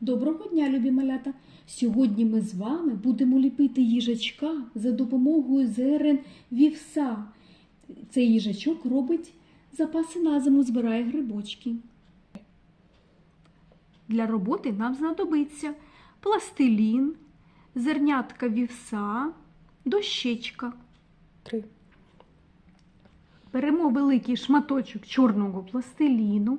Доброго дня, любі малята! Сьогодні ми з вами будемо ліпити їжачка за допомогою зерен вівса. Цей їжачок робить запаси на зиму, збирає грибочки. Для роботи нам знадобиться пластилін, зернятка вівса, дощечка. Три. Беремо великий шматочок чорного пластиліну,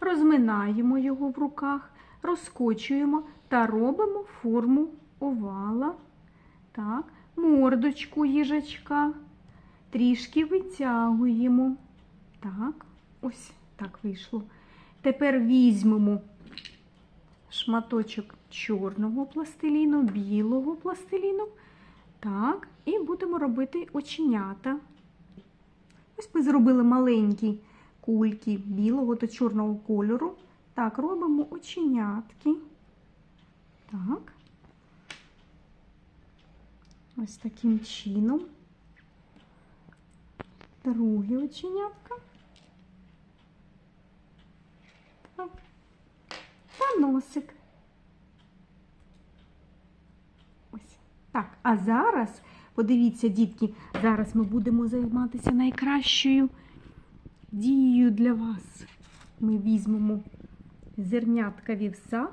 розминаємо його в руках, розкочуємо та робимо форму овала. Так, мордочку їжачка. Трішки витягуємо. Так, ось так вийшло. Тепер візьмемо шматочок чорного пластиліну, білого пластиліну. Так, і будемо робити оченята. Ось ми зробили маленькі кульки білого та чорного кольору. Так, робимо оченятки. Так. Ось таким чином. Друге оченятка. Так. Та носик. Ось. Так, а зараз, подивіться, дітки, зараз ми будемо займатися найкращою дією для вас. Ми візьмемо зернятка вівса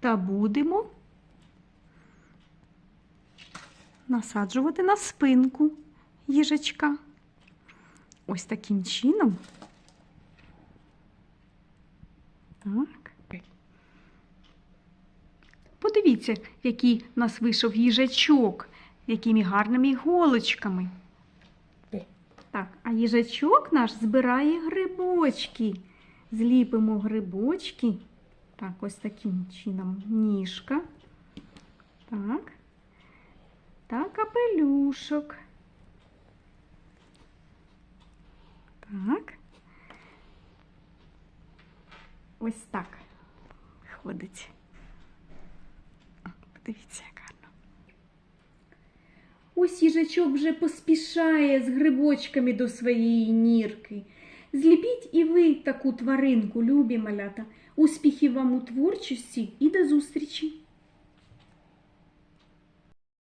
та будемо насаджувати на спинку їжачка. Ось таким чином. Так. Подивіться, який у нас вийшов їжачок, якими гарними голочками. Так, а їжачок наш збирає грибочки. Зліпимо грибочки. Так, ось таким чином ніжка. Так. Та капелюшок. Так. Ось так ходить. Подивіться, як гарно. Ось їжачок вже поспішає з грибочками до своєї нірки. Зліпіть і ви таку тваринку, любі малята. Успіхів вам у творчості і до зустрічі!